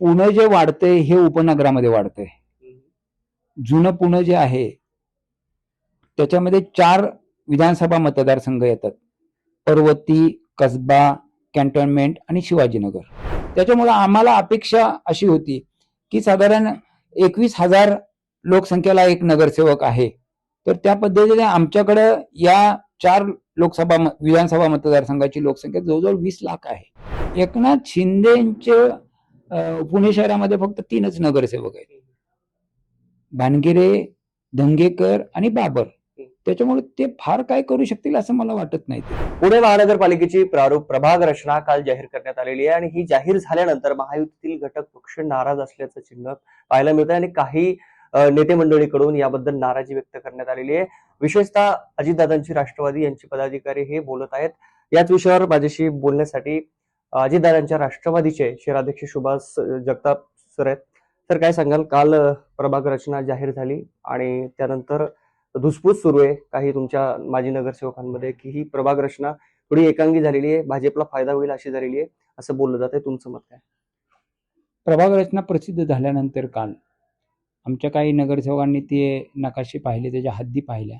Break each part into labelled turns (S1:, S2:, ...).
S1: पुणे जे वाढतंय हे उपनगरामध्ये वाढतंय जुनं पुणे जे आहे त्याच्यामध्ये चार विधानसभा मतदारसंघ येतात. पर्वती कसबा कॅन्टोन्मेंट आणि शिवाजीनगर. त्याच्यामुळे आम्हाला अपेक्षा अशी होती की साधारण एकवीस हजार लोकसंख्येला एक नगरसेवक आहे. तर त्या पद्धतीने आमच्याकडं या चार लोकसभा विधानसभा मतदारसंघाची लोकसंख्या जवळजवळ वीस लाख आहे. एकनाथ शिंदेचे पुणे शहरामध्ये फक्त तीनच नगरसेवक आहेत. भानगिरे धंगेकर आणि बाबर. त्याच्यामुळे ते फार काय करू शकतील असं मला वाटत नाही.
S2: पुणे महानगरपालिकेची प्रारूप प्रभाग रचना काल जाहीर करण्यात आलेली आहे आणि ही जाहीर झाल्यानंतर महायुतीतील घटक पक्ष नाराज असल्याचं चिन्ह पाहायला मिळतं आणि काही नेते मंडळीकडून याबद्दल नाराजी व्यक्त करण्यात आलेली आहे. विशेषतः अजितदादांची राष्ट्रवादी यांचे पदाधिकारी हे बोलत आहेत. याच विषयावर माझ्याशी बोलण्यासाठी अ, अजितदादांच्या राष्ट्रवादीचे शहराध्यक्ष सुभाष जगताप सर आहेत. तर काय सांगाल? काल प्रभाग रचना जाहीर झाली आणि त्यानंतर धुसफूस सुरू आहे काही तुमच्या माजी नगरसेवकांमध्ये की ही प्रभाग रचना थोडी एकांगी झालेली आहे भाजपला फायदा होईल अशी झालेली आहे असं बोललं जात आहे तुमचं मत काय?
S1: प्रभाग रचना प्रसिद्ध झाल्यानंतर काल आमच्या काही नगरसेवकांनी ते नकाशे पाहिले त्याच्या हद्दी पाहिल्या.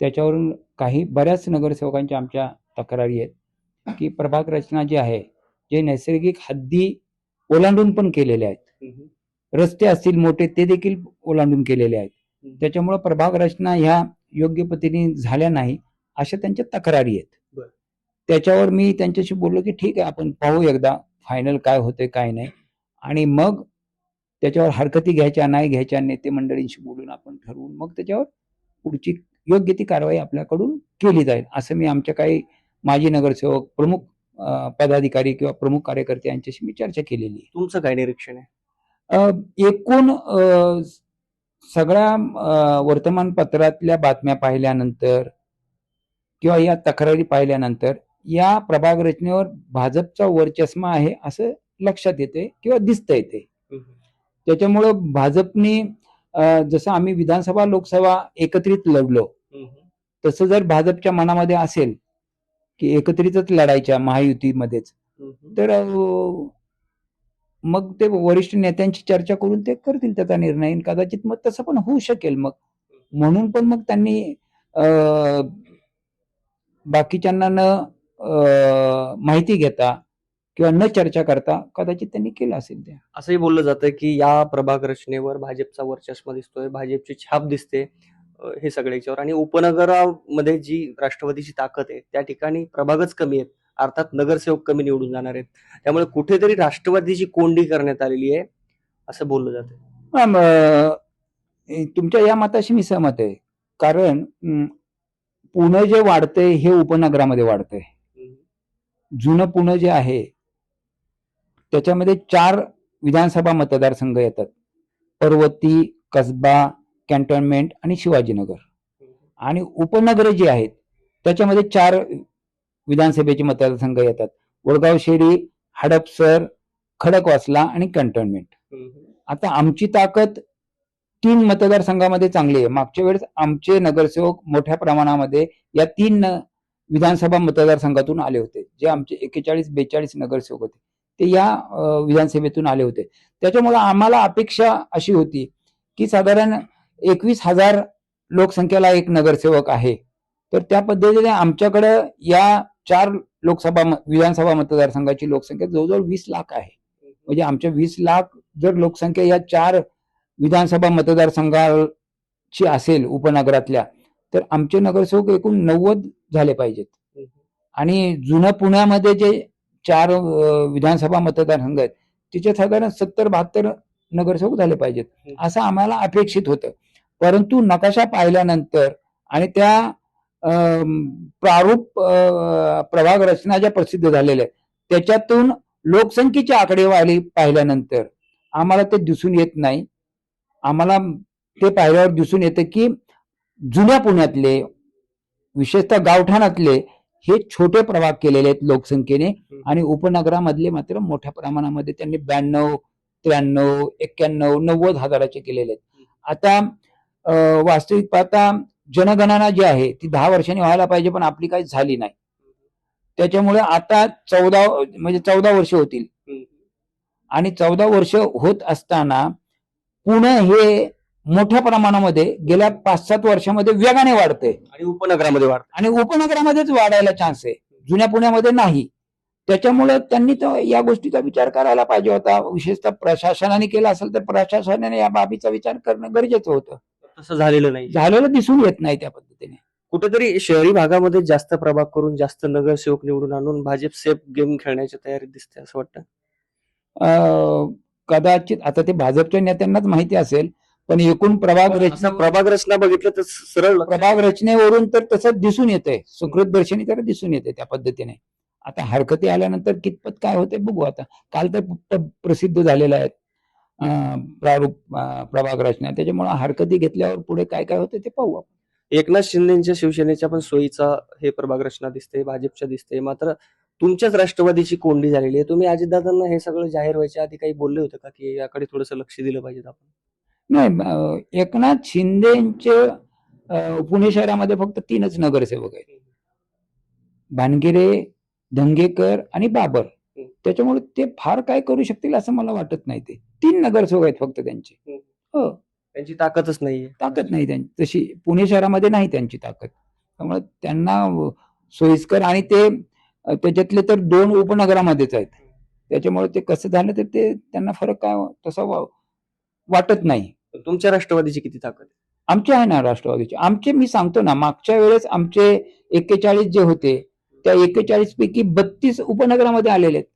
S1: त्याच्यावरून काही बऱ्याच नगरसेवकांच्या आमच्या तक्रारी आहेत. की प्रभाग रचना जी आहे जे नैसर्गिक हद्दी ओलांडून पण केलेले आहेत. रस्ते असतील मोठे ते देखील ओलांडून केलेले आहेत. त्याच्यामुळे प्रभाग रचना ह्या योग्य पद्धतीने झाल्या नाही अशा त्यांच्या तक्रारी आहेत. त्याच्यावर मी त्यांच्याशी बोललो की ठीक आहे आपण पाहू एकदा फायनल काय होते काय नाही. आणि मग त्याच्यावर हरकती घ्यायच्या नाही घ्यायच्या नेते मंडळींशी बोलून आपण ठरवून मग त्याच्यावर पुढची योग्य ती कारवाई आपल्याकडून केली जाईल असं मी आमच्या काही माजी नगरसेवक प्रमुख पदाधिकारी किंवा प्रमुख कार्यकर्ते यांच्याशी मी चर्चा केलेली आहे.
S2: तुमचं काय निरीक्षण आहे?
S1: एकूण सगळ्या वर्तमानपत्रातल्या बातम्या पाहिल्यानंतर किंवा या तक्रारी पाहिल्यानंतर या प्रभाग रचनेवर भाजपचा वर्चस्व आहे असं लक्षात येते किंवा दिसतं येते. त्याच्यामुळं भाजपने जसं आम्ही विधानसभा लोकसभा एकत्रित लढलो तसं जर भाजपच्या मनामध्ये असेल की एकत्रितच लढायच्या महायुतीमध्येच. तर मग ते वरिष्ठ नेत्यांची चर्चा करून ते करतील त्याचा निर्णय. कदाचित मग तसं पण होऊ शकेल मग. म्हणून पण मग त्यांनी अ, बाकीच्यांना न माहिती घेता किंवा न चर्चा करता कदाचित त्यांनी केलं असेल ते.
S2: असंही बोललं जातं की या प्रभाग रचनेवर भाजपचा वर्चस्व दिसतोय भाजपची छाप दिसते. हे सगळ्याच्यावर आणि उपनगरामध्ये जी राष्ट्रवादीची ताकद आहे त्या ठिकाणी प्रभागच कमी आहेत. अर्थात नगरसेवक कमी निवडून जाणार आहेत. त्यामुळे कुठेतरी राष्ट्रवादीची कोंडी करण्यात आलेली आहे असं बोललं जातं
S1: तुमच्या या मताशी मी सहमत आहे. कारण पुणे जे वाढतंय हे उपनगरामध्ये वाढतंय. जुनं पुणे जे आहे त्याच्यामध्ये चार विधानसभा मतदारसंघ येतात. पर्वती कसबा कॅन्टोन्मेंट आणि शिवाजीनगर. आणि उपनगर जी आहेत त्याच्यामध्ये चार विधानसभेचे मतदारसंघ येतात. वडगाव शेरी हडपसर खडकवासला आणि कॅन्टोन्मेंट. आता आमची ताकद तीन मतदारसंघामध्ये चांगली आहे. मागच्या वेळेस आमचे नगरसेवक मोठ्या प्रमाणामध्ये या तीन विधानसभा मतदारसंघातून आले होते. जे आमचे एकेचाळीस बेचाळीस नगरसेवक होते. ते या विधानसभेतून आले होते. त्याच्यामुळे आम्हाला अपेक्षा अशी होती की साधारण एकवीस हजार लोकसंख्येला एक नगरसेवक आहे. तर त्या पद्धतीने आमच्याकडं या चार लोकसभा विधानसभा मतदारसंघाची लोकसंख्या जवळजवळ वीस लाख आहे. म्हणजे आमच्या वीस लाख जर लोकसंख्या या चार विधानसभा मतदारसंघाची असेल उपनगरातल्या तर आमचे नगरसेवक एकूण नव्वद झाले पाहिजेत. आणि जुन्या पुण्यामध्ये जे चार विधानसभा मतदारसंघ आहेत तिचे साधारण सत्तर बहात्तर नगरसेवक झाले पाहिजेत. असं आम्हाला अपेक्षित होतं. परंतु नकाशा पाहिल्यानंतर आणि त्या प्रारूप प्रभाग रचना ज्या प्रसिद्ध झालेल्या आहेत त्याच्यातून लोकसंख्येची आकडेवारी पाहिल्यानंतर आम्हाला ते दिसून येत नाही. आम्हाला ते पाहिल्यावर दिसून येतं की जुन्या पुण्यातले विशेषतः गावठाणातले हे छोटे प्रभाग केलेले आहेत लोकसंख्येने आणि उपनगरामधले मात्र मोठ्या प्रमाणामध्ये त्यांनी ब्याण्णव त्र्याण्णव एक्क्याण्णव नव्वद हजाराचे केलेले आहेत. आता वास्तविक पाहता जनगणना जी आहे ती दहा वर्षांनी व्हायला पाहिजे पण आपली काही झाली नाही. त्याच्यामुळे आता चौदा म्हणजे चौदा वर्ष होतील. आणि चौदा वर्ष होत असताना पुणे हे मोठ्या प्रमाणामध्ये गेल्या पाच सात वर्षामध्ये वेगाने वाढतंय.
S2: आणि उपनगरामध्ये वाढ
S1: आणि उपनगरामध्येच वाढायला चान्स आहे. जुन्या पुण्यामध्ये नाही. त्याच्यामुळे त्यांनी तर या गोष्टीचा विचार करायला पाहिजे होता. विशेषतः प्रशासनाने केला असेल तर प्रशासनाने या बाबीचा विचार करणं गरजेचं होतं.
S2: तसं झालेलं नाही.
S1: झालेलं दिसून येत नाही त्या पद्धतीने.
S2: कुठेतरी शहरी भागामध्ये जास्त प्रभाग करून जास्त नगरसेवक निवडून आणून भाजप सेफ गेम खेळण्याची तयारी दिसते असं वाटतं?
S1: अं, कदाचित आता ते भाजपच्या नेत्यांनाच माहिती असेल पण एकूण प्रभाग रचना
S2: प्रभाग रचना बघितलं तर सरळ
S1: प्रभाग रचनेवरून तर तसं दिसून येतंय. सुकृत दर्शनी तर दिसून येते त्या पद्धतीने. आता हरकती आल्यानंतर कितपत काय होते बघू आता. काल तर प्रसिद्ध झालेलं आहे प्रारूप प्रभाग रचना. त्याच्यामुळे हरकती घेतल्यावर पुढे काय काय होते ते पाहू आपण.
S2: एकनाथ शिंदेच्या शिवसेनेच्या पण सोयीचा हे प्रभाग रचना दिसते भाजपच्या दिसते. मात्र तुमच्याच राष्ट्रवादीची कोंडी झालेली आहे. तुम्ही अजितदादांना हे सगळं जाहीर व्हायच्या आधी काही बोलले होते का? की याकडे थोडस लक्ष दिलं पाहिजे आपण.
S1: नाही एकनाथ शिंदेचे पुणे शहरामध्ये फक्त तीनच नगरसेवक आहेत. भानगिरे धंगेकर आणि बाबर. त्याच्यामुळे ते फार काय करू शकतील असं मला वाटत नाही ते. तीन नगरसेवक आहेत फक्त त्यांचे. हो.
S2: त्यांची ताकदच नाहीये.
S1: ताकद नाही त्यांची तशी पुणे शहरामध्ये नाही त्यांची ताकद. त्यामुळे त्यांना सोयीस्कर आणि ते त्याच्यातले तर दोन उपनगरामध्येच आहेत. त्याच्यामुळे ते कसं झालं तर ते त्यांना फरक काय तसा वाटत नाही.
S2: तुमच्या राष्ट्रवादीची किती ताकद?
S1: आमचे आहे ना राष्ट्रवादीचे. आमचे मी सांगतो ना मागच्या वेळेस आमचे एक्केचाळीस जे होते त्या एक्केचाळीस पैकी बत्तीस उपनगरामध्ये आलेले आहेत.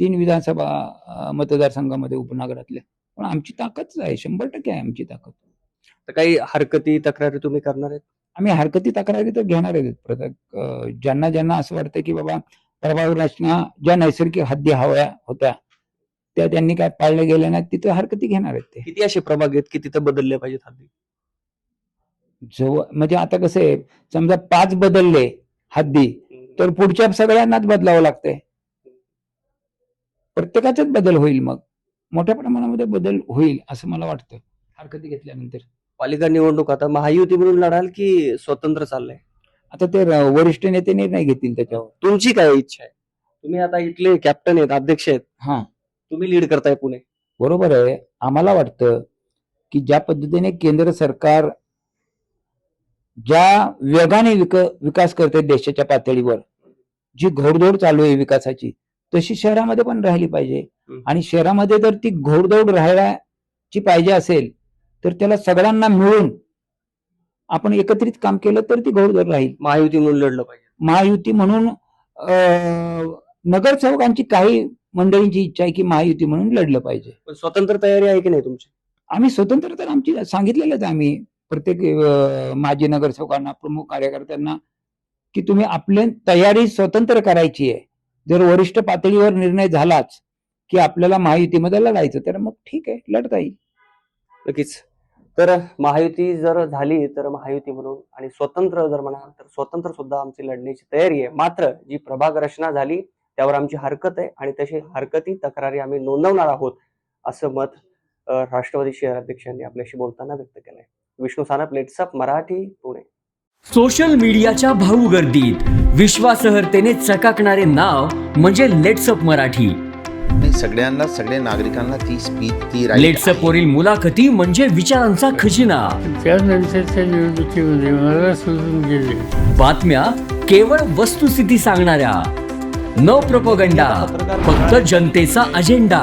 S1: तीन विधानसभा मतदारसंघामध्ये उपनगरातले. पण आमची ताकदच आहे. शंभर टक्के आहे आमची ताकद.
S2: तर काही हरकती तक्रारी तुम्ही करणार आहेत?
S1: आम्ही हरकती तक्रारी तर घेणार आहेत. प्रत्येक ज्यांना ज्यांना असं वाटतं की बाबा प्रभाग रचना ज्या नैसर्गिक हद्दी हव्या होत्या त्या त्यांनी काय पाळल्या गेल्या नाहीत तिथे हरकती घेणार आहेत ते.
S2: किती असे प्रभाग आहेत की तिथं बदलले पाहिजेत हद्दी?
S1: जवळ म्हणजे आता कसं आहे समजा पाच बदलले हद्दी तर पुढच्या सगळ्यांनाच बदलावं लागतंय. प्रत्येकाचाच बदल होईल मग. मोठ्या प्रमाणामध्ये बदल होईल असं मला वाटतं. हरकती घेतल्यानंतर.
S2: पालिका निवडणूक आता महायुती म्हणून लढाल की स्वतंत्र चाललंय?
S1: आता ते वरिष्ठ नेते निर्णय घेतील त्याच्यावर.
S2: तुमची काय इच्छा आहे? तुम्ही आता इथले कॅप्टन आहेत अध्यक्ष आहेत.
S1: हा.
S2: तुम्ही लीड करताय पुणे
S1: बरोबर आहे. आम्हाला वाटतं की ज्या पद्धतीने केंद्र सरकार ज्या वेगाने विक विकास करते देशाच्या पातळीवर जी घोडदौड चालू आहे विकासाची तशी शहरामध्ये पण राहिली पाहिजे. आणि शहरामध्ये जर ती घोडदौड राहायची पाहिजे असेल तर त्याला सगळ्यांना मिळून आपण एकत्रित काम केलं तर ती घोडदौड राहील.
S2: महायुती म्हणून लढलं पाहिजे.
S1: महायुती म्हणून नगरसेवकांची काही मंडळींची इच्छा आहे की महायुती म्हणून लढलं पाहिजे.
S2: स्वतंत्र तयारी आहे की नाही तुमची?
S1: आम्ही स्वतंत्र तर आमची सांगितलेलंच आम्ही. प्रत्येक माजी नगरसेवकांना प्रमुख कार्यकर्त्यांना की तुम्ही आपली तयारी स्वतंत्र करायची आहे. जर वरिष्ठ पातळीवर निर्णय झालाच की आपल्याला महायुतीमध्ये लढायचं तर मग ठीक आहे लढता येईल
S2: नक्कीच. तर महायुती जर झाली तर महायुती म्हणून आणि स्वतंत्र जर म्हणाल तर स्वतंत्र सुद्धा आमची लढण्याची तयारी आहे. मात्र जी प्रभाग रचना झाली त्यावर आमची हरकत आहे आणि तशी हरकती तक्रारी आम्ही नोंदवणार आहोत असं मत राष्ट्रवादी शहराध्यक्षांनी आपल्याशी बोलताना व्यक्त केलंय. विष्णू सानप लेट्सअप मराठी पुणे.
S3: सोशल मीडियाच्या भाऊ गर्दीत विश्वासार्हतेने चकाकणारे नाव म्हणजे लेट्सअप मराठी.
S4: नाही सगळ्यांना सगळ्या नागरिकांना ती स्पीच ती
S3: लेट्सअप. वरील मुलाखती म्हणजे विचारांचा खजिना.
S5: त्यानंतरच्या निवडणुकीमध्ये मला सोडून गेले.
S3: बातम्या केवळ वस्तुस्थिती सांगणाऱ्या. न प्रपोगंडा फक्त जनतेचा अजेंडा